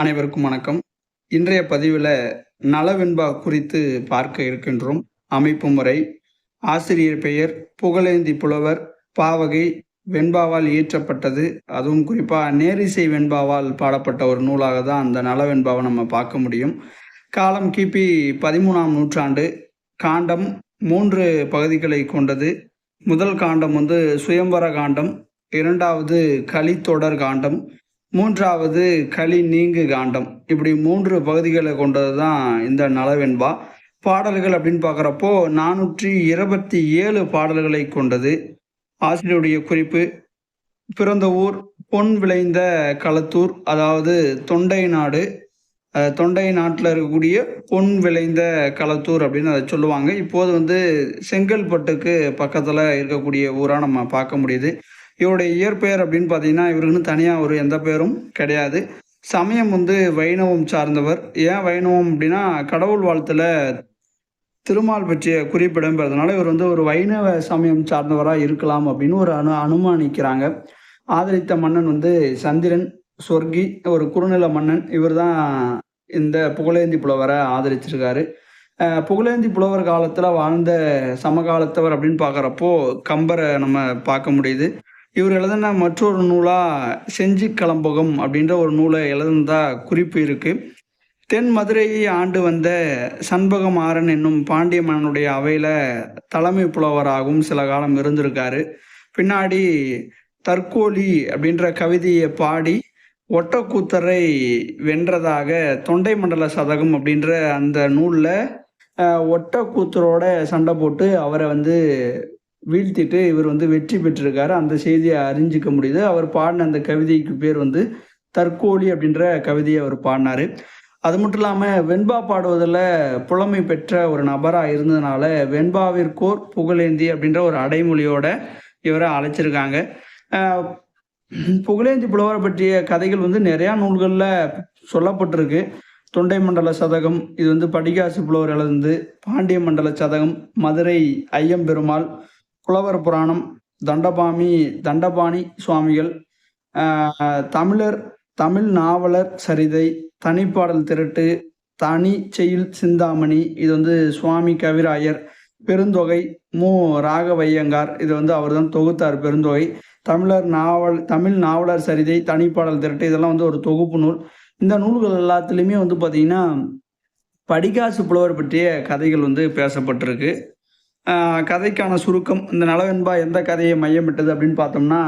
அனைவருக்கும் வணக்கம். இன்றைய பதிவில் நலவெண்பா குறித்து பார்க்க இருக்கின்றோம். அமைப்பு முறை ஆசிரியர் பெயர் புகழேந்தி புலவர் பாவகை வெண்பாவால் இயற்றப்பட்டது. அதுவும் குறிப்பாக நேரிசை வெண்பாவால் பாடப்பட்ட ஒரு நூலாக தான் அந்த நலவெண்பாவை நம்ம பார்க்க முடியும். காலம் கிபி பதிமூணாம் நூற்றாண்டு. காண்டம் மூன்று பகுதிகளை கொண்டது. முதல் காண்டம் வந்து சுயம்பர காண்டம் இரண்டாவது கலித்தொடர் காண்டம் மூன்றாவது களி நீங்கு காண்டம். இப்படி மூன்று பகுதிகளை கொண்டது தான் இந்த நலவெண்பா. பாடல்கள் அப்படின்னு பார்க்குறப்போ நானூற்றி இருபத்தி ஏழு பாடல்களை கொண்டது. ஆசிரியருடைய குறிப்பு பிறந்த ஊர் பொன் விளைந்த களத்தூர் அதாவது தொண்டை நாடு தொண்டை நாட்டில் இருக்கக்கூடிய பொன் விளைந்த களத்தூர் அப்படின்னு அதை சொல்லுவாங்க. இப்போது வந்து செங்கல்பட்டுக்கு பக்கத்தில் இருக்கக்கூடிய ஊராக நம்ம பார்க்க முடியுது. இவருடைய இயற்பெயர் அப்படின்னு பார்த்தீங்கன்னா இவருக்குன்னு தனியாக ஒரு எந்த பெயரும் கிடையாது. சமயம் வந்து வைணவம் சார்ந்தவர். ஏன் வைணவம் அப்படின்னா கடவுள் வாழ்த்துல திருமால் பற்றிய குறிப்பிடம் பெறதுனால இவர் வந்து ஒரு வைணவ சமயம் சார்ந்தவராக இருக்கலாம் அப்படின்னு ஒரு அனு அனுமானிக்கிறாங்க. ஆதரித்த மன்னன் வந்து சந்திரன் சொர்க்கி ஒரு குறுநில மன்னன். இவர் தான் இந்த புகழேந்தி புலவரை ஆதரிச்சிருக்காரு. புகழேந்தி புலவர் காலத்தில் வாழ்ந்த சமகாலத்தவர் அப்படின்னு பார்க்குறப்போ கம்பரை நம்ம பார்க்க முடியுது. இவர் எழுதின மற்றொரு நூலாக செஞ்சி கலம்பகம் அப்படின்ற ஒரு நூலை எழுதுனதா குறிப்பு இருக்கு. தென் மதுரையை ஆண்டு வந்த சண்பகமாறன் என்னும் பாண்டிய மன்னனுடைய அவையில் தலைமை புலவராகவும் சில காலம் இருந்திருக்காரு. பின்னாடி தற்கோலி அப்படின்ற கவிதையை பாடி ஒட்டக்கூத்தரை வென்றதாக தொண்டை மண்டல சதகம் அப்படின்ற அந்த நூலில் ஒட்டக்கூத்தரோட சண்டை போட்டு அவரை வந்து வீழ்த்திட்டு இவர் வந்து வெற்றி பெற்றிருக்காரு. அந்த செய்தியை அறிஞ்சிக்க முடியுது. அவர் பாடின அந்த கவிதைக்கு பேர் வந்து தற்கோலி அப்படின்ற கவிதையை அவர் பாடினாரு. அது மட்டும் இல்லாமல் வெண்பா பாடுவதில் புலமை பெற்ற ஒரு நபராக இருந்ததுனால வெண்பாவிற்கோர் புகழேந்தி அப்படின்ற ஒரு அடைமொழியோட இவரை அழைச்சிருக்காங்க. புகழேந்தி புலவரை பற்றிய கதைகள் வந்து நிறையா நூல்களில் சொல்லப்பட்டிருக்கு. தொண்டை மண்டல சதகம் இது வந்து படிகாசு புலவர் எழுந்து பாண்டிய மண்டல சதகம் மதுரை ஐயம்பெருமாள் புலவர் புராணம் தண்டபாமி தண்டபாணி சுவாமிகள் தமிழர் தமிழ் நாவலர் சரிதை தனிப்பாடல் திரட்டு தனி செயல் சிந்தாமணி இது வந்து சுவாமி கவிராயர் பெருந்தொகை மு. ராகவையங்கார் இது வந்து அவர் தான் தொகுத்தார் பெருந்தொகை. தமிழர் நாவல் தமிழ் நாவலர் சரிதை தனிப்பாடல் திரட்டு இதெல்லாம் வந்து ஒரு தொகுப்பு நூல். இந்த நூல்கள் எல்லாத்துலேயுமே வந்து பார்த்திங்கன்னா படிகாசு புலவர் பற்றிய கதைகள் வந்து பேசப்பட்டிருக்கு. கதைக்கான சுருக்கம் இந்த நலவென்பா எந்த கதையை மையமிட்டது அப்படின்னு பார்த்தோம்னா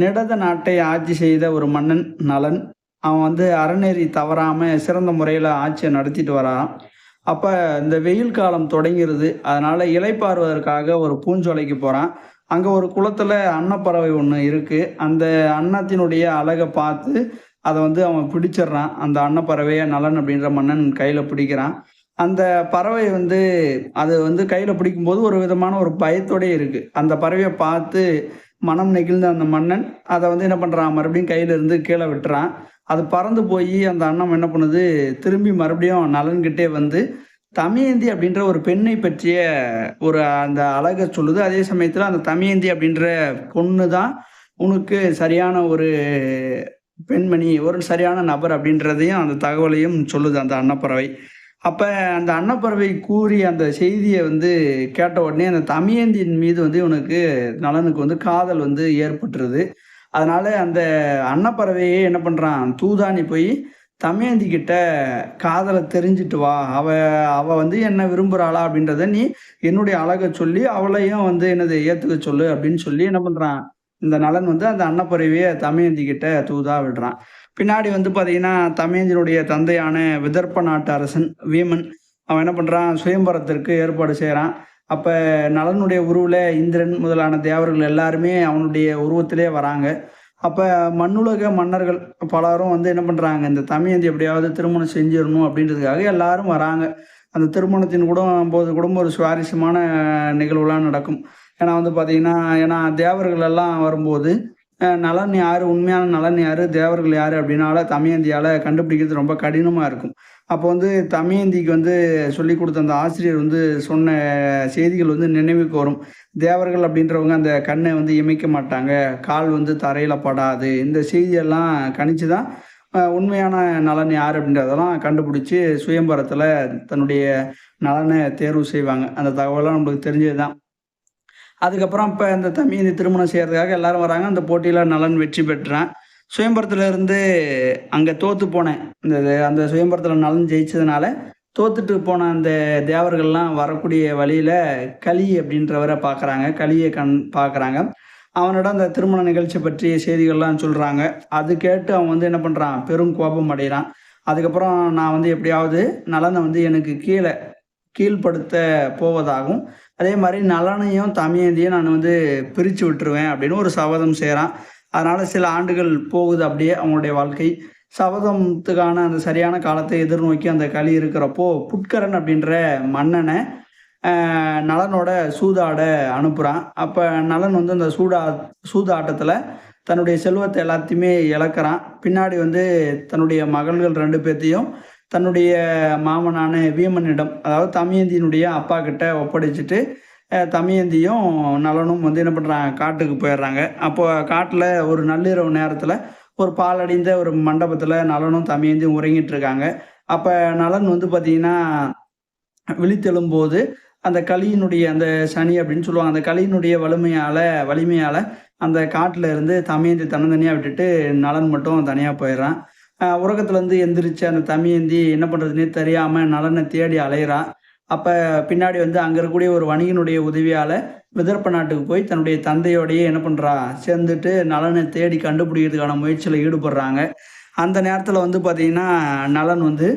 நெடத நாட்டை ஆட்சி செய்த ஒரு மன்னன் நலன். அவன் வந்து அறநெறி தவறாமல் சிறந்த முறையில் ஆட்சியை நடத்திட்டு வரான். அப்போ இந்த வெயில் காலம் தொடங்கிருது அதனால் இலைப்பாறுவதற்காக ஒரு பூஞ்சோலைக்கு போகிறான் அங்கே ஒரு குளத்தில் அன்னப்பறவை ஒன்று இருக்குது அந்த அன்னத்தினுடைய அழகை பார்த்து அதை வந்து அவன் பிடிச்சிடுறான். அந்த அன்னப்பறவையை நலன் அப்படின்ற மன்னன் கையில் பிடிக்கிறான். அந்த பறவை வந்து அது வந்து கையில் பிடிக்கும்போது ஒரு விதமான ஒரு பயத்தோடயே இருக்குது அந்த பறவையை பார்த்து மனம் நெகிழ்ந்த அந்த மன்னன் அதை வந்து என்ன பண்ணுறான் மறுபடியும் கையில இருந்து கீழே விட்டுறான். அது பறந்து போய் அந்த அண்ணம் என்ன பண்ணுது? திரும்பி மறுபடியும் நலன்கிட்டே வந்து தமியந்தி அப்படின்ற ஒரு பெண்ணை பற்றிய ஒரு அந்த அழகை சொல்லுது. அதே சமயத்தில் அந்த தமியந்தி அப்படின்ற பொண்ணு தான் உனக்கு சரியான ஒரு பெண்மணி ஒரு சரியான நபர் அப்படின்றதையும் அந்த தகவலையும் சொல்லுது அந்த அன்னப்பறவை. அப்போ அந்த அன்னப்பறவை கூறி அந்த செய்தியை வந்து கேட்ட உடனே அந்த தமியந்தியின் மீது வந்து இவனுக்கு நலனுக்கு வந்து காதல் வந்து ஏற்பட்டுருது. அதனால அந்த அன்னப்பறவையே என்ன பண்ணுறான் தூதானி போய் தமயந்தி கிட்ட காதலை தெரிஞ்சிட்டு வா. அவ அவ வந்து என்ன விரும்புகிறாளா அப்படின்றத நீ என்னுடைய அழகை சொல்லி அவளையும் வந்து என்னது ஏற்றுக்க சொல்லு அப்படின்னு சொல்லி என்ன பண்ணுறான் இந்த நலன் வந்து அந்த அன்னப்பறவையை தமயந்தி கிட்ட தூதா விடுறான். பின்னாடி வந்து பார்த்தீங்கன்னா தமயந்தினுடைய தந்தையான விதர்ப்ப நாட்டு அரசன் வீமன். அவன் என்ன பண்ணுறான் சுயம்பரத்திற்கு ஏற்பாடு செய்கிறான் அப்போ நலனுடைய உருவில் இந்திரன் முதலான தேவர்கள் எல்லாருமே அவனுடைய உருவத்திலே வராங்க. அப்போ மண்ணுலக மன்னர்கள் பலரும் வந்து என்ன பண்ணுறாங்க இந்த தமயந்தி எப்படியாவது திருமணம் செஞ்சிடணும் அப்படின்றதுக்காக எல்லாரும் வராங்க. அந்த திருமணத்தின் கூட போது கூட ஒரு சுவாரஸ்யமான நிகழ்வுலாம் நடக்கும். ஏன்னா வந்து பார்த்திங்கன்னா ஏன்னா தேவர்கள் எல்லாம் வரும்போது நலன் யார்? உண்மையான நலன் யார்? தேவர்கள் யார்? அப்படின்னால தமிழந்தியால் கண்டுபிடிக்கிறது ரொம்ப கடினமாக இருக்கும். அப்போ வந்து தமிழந்திக்கு வந்து சொல்லி கொடுத்த அந்த ஆசிரியர் வந்து சொன்ன செய்திகள் வந்து நினைவுக்கு வரும் தேவர்கள் அப்படின்றவங்க அந்த கண்ணை வந்து இமைக்க மாட்டாங்க. கால் வந்து தரையில் படாது. இந்த செய்தியெல்லாம் கணிச்சு தான் உண்மையான நலன் யார் அப்படின்றதெல்லாம் கண்டுபிடிச்சி சுயம்பரத்தில் தன்னுடைய நலனை தேர்வு செய்வாங்க. அந்த தகவலாம் நம்மளுக்கு தெரிஞ்சது தான் அதுக்கப்புறம் இப்போ இந்த தம்பியந்தி திருமணம் செய்கிறதுக்காக எல்லாரும் வராங்க. அந்த போட்டியில் நலன் வெற்றி பெற்றேன். சுயம்பரத்துலேருந்து அங்கே தோற்று போனேன். இந்த இது- அந்த சுயம்பரத்தில் நலன் ஜெயிச்சதுனால தோத்துட்டு போன அந்த தேவர்கள்லாம் வரக்கூடிய வழியில் களி அப்படின்றவரை பார்க்குறாங்க களியை கண் பார்க்குறாங்க அவனிடம் அந்த திருமண நிகழ்ச்சி பற்றிய செய்திகள்லாம் சொல்கிறாங்க அது கேட்டு அவன் வந்து என்ன பண்ணுறான் பெரும் கோபம் அடைகிறான். அதுக்கப்புறம் நான் வந்து எப்படியாவது நலனை வந்து எனக்கு கீழே கீழ்ப்படுத்த போவதாகவும் அதே மாதிரி நலனையும் தமிழந்தையும் நான் வந்து பிரித்து விட்டுருவேன் அப்படின்னு ஒரு சபதம் செய்கிறான் அதனால் சில ஆண்டுகள் போகுது அப்படியே அவங்களுடைய வாழ்க்கை. சபதத்துக்கான அந்த சரியான காலத்தை எதிர்நோக்கி அந்த களி இருக்கிறப்போ புட்கரன் அப்படின்ற மன்னனை நலனோட சூதாட அனுப்புகிறான் அப்போ நலன் வந்து அந்த சூடா சூதாட்டத்தில் தன்னுடைய செல்வத்தை எல்லாத்தையுமே இழக்கிறான். பின்னாடி வந்து தன்னுடைய மகள்கள் ரெண்டு பேர்த்தையும் தன்னுடைய மாமனான வீமனிடம் அதாவது தமியந்தியினுடைய அப்பா கிட்ட ஒப்படைச்சிட்டு அஹ், தமியந்தியும் நலனும் வந்து என்ன பண்ணுறாங்க காட்டுக்கு போயிடுறாங்க. அப்போ காட்டில் ஒரு நள்ளிரவு நேரத்தில் ஒரு பாலடைந்த ஒரு மண்டபத்தில் நலனும் தமியந்தியும் உறங்கிட்டு இருக்காங்க. அப்போ நலன் வந்து பார்த்திங்கன்னா விழித்தெழும்போது அந்த களியினுடைய அந்த சனி அப்படின்னு சொல்லுவாங்க அந்த களியினுடைய வலிமையால் வலிமையால் அந்த காட்டில் இருந்து தமையந்தி தன்னந்தனியாக விட்டுட்டு நலன் மட்டும் தனியாக போயிடுறான். உறக்கத்துலேருந்து எந்திரிச்சு அந்த தமியந்தி என்ன பண்ணுறதுனே தெரியாமல் நலனை தேடி அலையிறான். அப்போ பின்னாடி வந்து அங்கே இருக்கக்கூடிய ஒரு வணிகனுடைய உதவியால் விதர்ப்ப நாட்டுக்கு போய் தன்னுடைய தந்தையோடையே என்ன பண்ணுறா சேர்ந்துட்டு நலனை தேடி கண்டுபிடிக்கிறதுக்கான முயற்சியில் ஈடுபடுறாங்க. அந்த நேரத்தில் வந்து பார்த்திங்கன்னா நலன் வந்து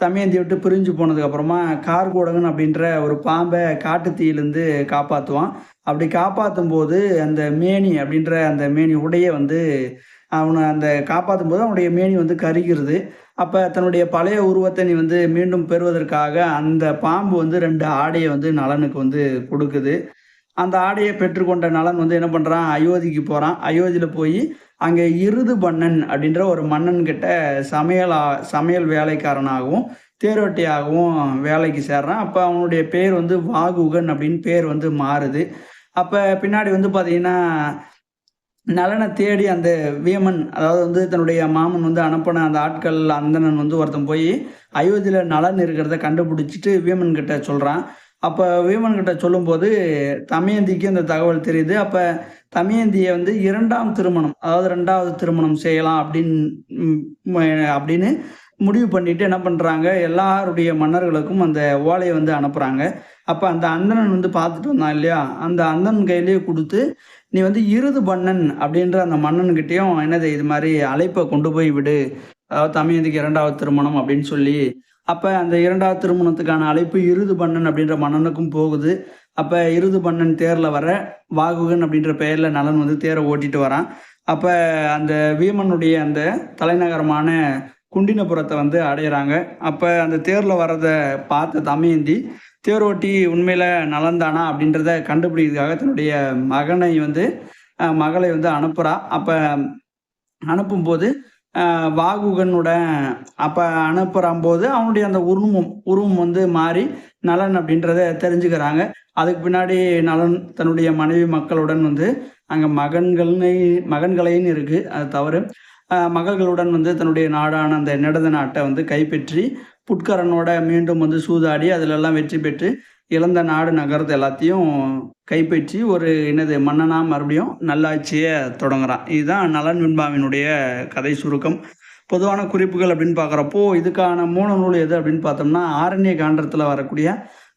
தமையந்தி விட்டு பிரிஞ்சு போனதுக்கப்புறமா கார்கோடகன் அப்படின்ற ஒரு பாம்பை காட்டுத்தீயிலேருந்து காப்பாற்றுவான் அப்படி காப்பாற்றும் போது அந்த மேனி அப்படின்ற அந்த மேனி உடைய வந்து அவனை அந்த காப்பாற்றும் போது அவனுடைய மேனி வந்து கருகிறது. அப்போ தன்னுடைய பழைய உருவத்தை நீ வந்து மீண்டும் பெறுவதற்காக அந்த பாம்பு வந்து ரெண்டு ஆடையை வந்து நலனுக்கு வந்து கொடுக்குது. அந்த ஆடையை பெற்றுக்கொண்ட நலன் வந்து என்ன பண்ணுறான் அயோத்திக்கு போகிறான் அயோத்தியில் போய் அங்கே இருது பண்ணன் அப்படின்ற ஒரு மன்னன் கிட்ட சமையல் ஆ- சமையல் வேலைக்காரனாகவும் தேரோட்டியாகவும் வேலைக்கு சேர்றான். அப்போ அவனுடைய பேர் வந்து வாகுகன் அப்படின்னு பேர் வந்து மாறுது. அப்போ பின்னாடி வந்து பார்த்தீங்கன்னா நலனை தேடி அந்த வீமன் அதாவது வந்து தன்னுடைய மாமன் வந்து அனுப்பின அந்த ஆட்கள் அந்தணன் வந்து ஒருத்தன் போய் அயோத்தியில் நலன் இருக்கிறத கண்டுபிடிச்சிட்டு வீமன் கிட்ட சொல்கிறான் அப்போ வீமன் கிட்ட சொல்லும்போது தமயந்திக்கு அந்த தகவல் தெரியுது. அப்போ தமயந்தியை வந்து இரண்டாம் திருமணம் அதாவது ரெண்டாவது திருமணம் செய்யலாம் அப்படின்னு அப்படின்னு முடிவு பண்ணிட்டு என்ன பண்ணுறாங்க எல்லாருடைய மன்னர்களுக்கும் அந்த ஓலையை வந்து அனுப்புகிறாங்க அப்போ அந்த அந்தணன் வந்து பார்த்துட்டு வந்தான் இல்லையா? அந்த அந்தன் கையிலேயே கொடுத்து நீ வந்து இருது பண்ணன் அப்படின்ற அந்த மன்னன்கிட்டயும் என்னது இது மாதிரி அழைப்பை கொண்டு போய் விடு. அதாவது தமையந்துக்கு இரண்டாவது திருமணம் அப்படின்னு சொல்லி அப்போ அந்த இரண்டாவது திருமணத்துக்கான அழைப்பு இருது பண்ணன் அப்படின்ற மன்னனுக்கும் போகுது. அப்போ இருது பண்ணன் தேரில் வர வாகுகன் அப்படின்ற பெயரில் நலன் வந்து தேரை ஓட்டிட்டு வரான். அப்போ அந்த வீமனுடைய அந்த தலைநகரமான குண்டினபுரத்தை வந்து அடையிறாங்க. அப்போ அந்த தேரில் வர்றதை பார்த்த தமயந்தி தேரோட்டி உண்மையில் நலந்தானா அப்படின்றத கண்டுபிடிக்கிறதுக்காக தன்னுடைய மகனை வந்து மகளை வந்து அனுப்புகிறா அப்போ அனுப்பும்போது வாகுகனோட அப்போ அனுப்புகிறம்போது அவனுடைய அந்த உருவம் உருவம் வந்து மாறி நலன் அப்படின்றத தெரிஞ்சுக்கிறாங்க. அதுக்கு பின்னாடி நலன் தன்னுடைய மனைவி மக்களுடன் வந்து அங்கே மகன்களை மகன்களைன்னு இருக்குது அது தவறு. மகள்களுடன் வந்து தன்னுடைய நாடான அந்த நெடத நாட்டை வந்து கைப்பற்றி புட்கரனோட மீண்டும் வந்து சூதாடி அதிலெல்லாம் வெற்றி பெற்று இழந்த நாடு நகரத்தை எல்லாத்தையும் கைப்பற்றி ஒரு என்னது மன்னனா மறுபடியும் நல்லாட்சியை தொடங்குறான். இதுதான் நலன் வெண்பாவினுடைய கதை சுருக்கம். பொதுவான குறிப்புகள் அப்படின்னு பார்க்குறப்போ இதுக்கான மூல நூல் எது அப்படின்னு பார்த்தோம்னா ஆரண்ய காண்டத்தில் வரக்கூடிய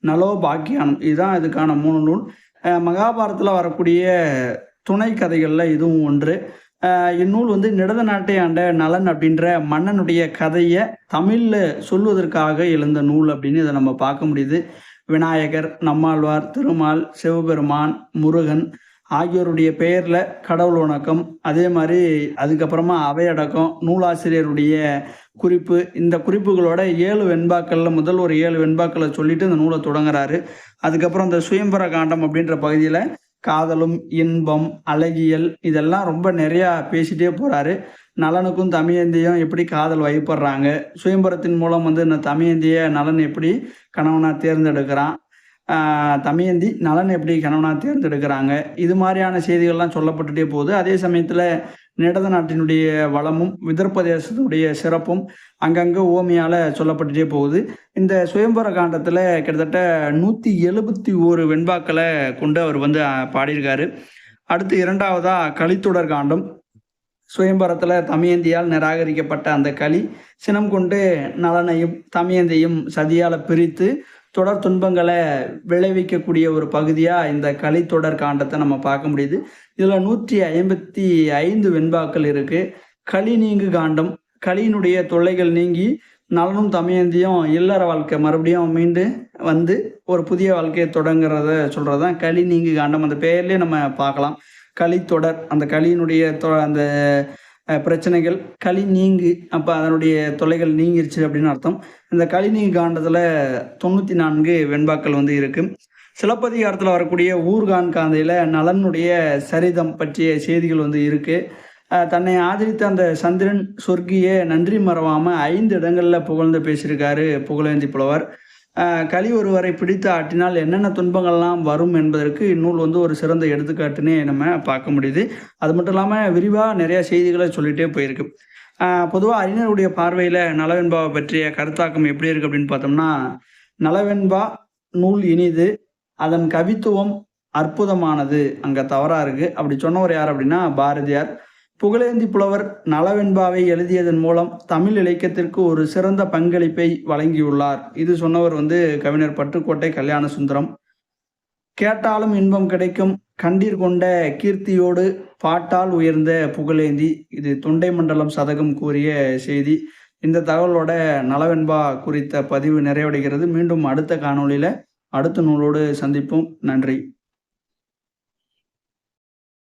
நலோ பாக்கியானம் இதுதான் இதுக்கான மூல நூல் மகாபாரத்தில் வரக்கூடிய துணை கதைகளில் இதுவும் ஒன்று. இந்நூல் வந்து நிடத நாட்டை ஆண்ட நலன் அப்படின்ற மன்னனுடைய கதையை தமிழில் சொல்வதற்காக எழுந்த நூல் அப்படின்னு இதை நம்ம பார்க்க முடியுது. விநாயகர் நம்மாழ்வார் திருமால் சிவபெருமான் முருகன் ஆகியோருடைய பெயரில் கடவுள் வணக்கம். அதே மாதிரி அதுக்கப்புறமா அவையடக்கம் நூலாசிரியருடைய குறிப்பு. இந்த குறிப்புகளோட ஏழு வெண்பாக்களில் முதல் ஒரு ஏழு வெண்பாக்களை சொல்லிட்டு இந்த நூலை தொடங்குறாரு. அதுக்கப்புறம் இந்த சுயம்பர காண்டம் அப்படின்ற பகுதியில் காதலும் இன்பம் அழகியல் இதெல்லாம் ரொம்ப நிறையா பேசிட்டே போகிறாரு நலனுக்கும் தமியந்தியும் எப்படி காதல் வயப்படுறாங்க சுயம்பரத்தின் மூலம் வந்து இந்த தமியந்தியை நலன் எப்படி கணவனாக தேர்ந்தெடுக்கிறான்? ஆஹ் தமயந்தி நலன் எப்படி கணவனாக தேர்ந்தெடுக்கிறாங்க? இது மாதிரியான செய்திகள்லாம் சொல்லப்பட்டுட்டே போகுது. அதே சமயத்தில் நிடத நாட்டினுடைய வளமும் விதர்ப்பதேசத்தினுடைய சிறப்பும் அங்கங்கே ஓமையால் சொல்லப்பட்டுட்டே போகுது. இந்த சுயம்பர காண்டத்தில் கிட்டத்தட்ட நூற்றி எழுபத்தி ஓரு வெண்பாக்களை கொண்டு அவர் வந்து பாடியிருக்காரு. அடுத்து இரண்டாவதாக கலித்தொடர் காண்டம். சுயம்பரத்தில் தமயந்தியால் நிராகரிக்கப்பட்ட அந்த களி சினம் கொண்டு நலனையும் தமயந்தையும் சதியால் பிரித்து தொடர் துன்பங்களை விளைவிக்கக்கூடிய ஒரு பகுதியாக இந்த கலித்தொடர் காண்டத்தை நம்ம பார்க்க முடியுது. இதில் நூற்றி ஐம்பத்தி ஐந்து வெண்பாக்கள் இருக்குது களி நீங்கு காண்டம். களியினுடைய தொல்லைகள் நீங்கி நலனும் தமயந்தியும் இல்லற வாழ்க்கை மறுபடியும் மீண்டு வந்து ஒரு புதிய வாழ்க்கையை தொடங்குறத சொல்கிறது தான் களி நீங்கு காண்டம். அந்த பெயர்லேயே நம்ம பார்க்கலாம். களி தொடர். அந்த களியினுடைய தொ அந்த பிரச்சனைகள். களி நீங்கு. அப்போ அதனுடைய தொல்லைகள் நீங்கிருச்சு அப்படின்னு அர்த்தம். இந்த களி நீங்கு காண்டத்தில் தொண்ணூற்றி நான்கு வெண்பாக்கள் வந்து இருக்குது சிலப்பதிகாரத்தில் வரக்கூடிய ஊர்கான் காந்தையில் நலனுடைய சரிதம் பற்றிய செய்திகள் வந்து இருக்குது தன்னை ஆதரித்த அந்த சந்திரன் சொர்க்கிய நன்றி மறவாமல் ஐந்து இடங்களில் புகழ்ந்து பேசியிருக்காரு புகழேந்தி புலவர். களி ஒருவரை பிடித்து ஆட்டினால் என்னென்ன துன்பங்கள்லாம் வரும் என்பதற்கு இந்நூல் வந்து ஒரு சிறந்த எடுத்துக்காட்டுன்னே நம்ம பார்க்க முடியுது. அது மட்டும் இல்லாமல் விரிவாக நிறையா செய்திகளை சொல்லிகிட்டே போயிருக்கு. பொதுவாக அறிஞருடைய பார்வையில் நலவெண்பாவை பற்றிய கருத்தாக்கம் எப்படி இருக்குது அப்படின்னு பார்த்தோம்னா நலவெண்பா நூல் இனிது அதன் கவித்துவம் அற்புதமானது. அங்கே தவறாக இருக்குது அப்படி சொன்னவர் யார் அப்படின்னா பாரதியார். புகழேந்தி புலவர் நலவெண்பாவை எழுதியதன் மூலம் தமிழ் இலக்கியத்திற்கு ஒரு சிறந்த பங்களிப்பை வழங்கியுள்ளார். இது சொன்னவர் வந்து கவிஞர் பட்டுக்கோட்டை கல்யாண சுந்தரம் கேட்டாலும் இன்பம் கிடைக்கும். கண்டீர் கொண்ட கீர்த்தியோடு பாட்டால் உயர்ந்த புகழேந்தி. இது தொண்டை மண்டலம் சதகம் கூறிய செய்தி. இந்த தகவலோட நலவெண்பா குறித்த பதிவு நிறைவடைகிறது. மீண்டும் அடுத்த காணொளியில் அடுத்த நூலோடு சந்திப்போம். நன்றி.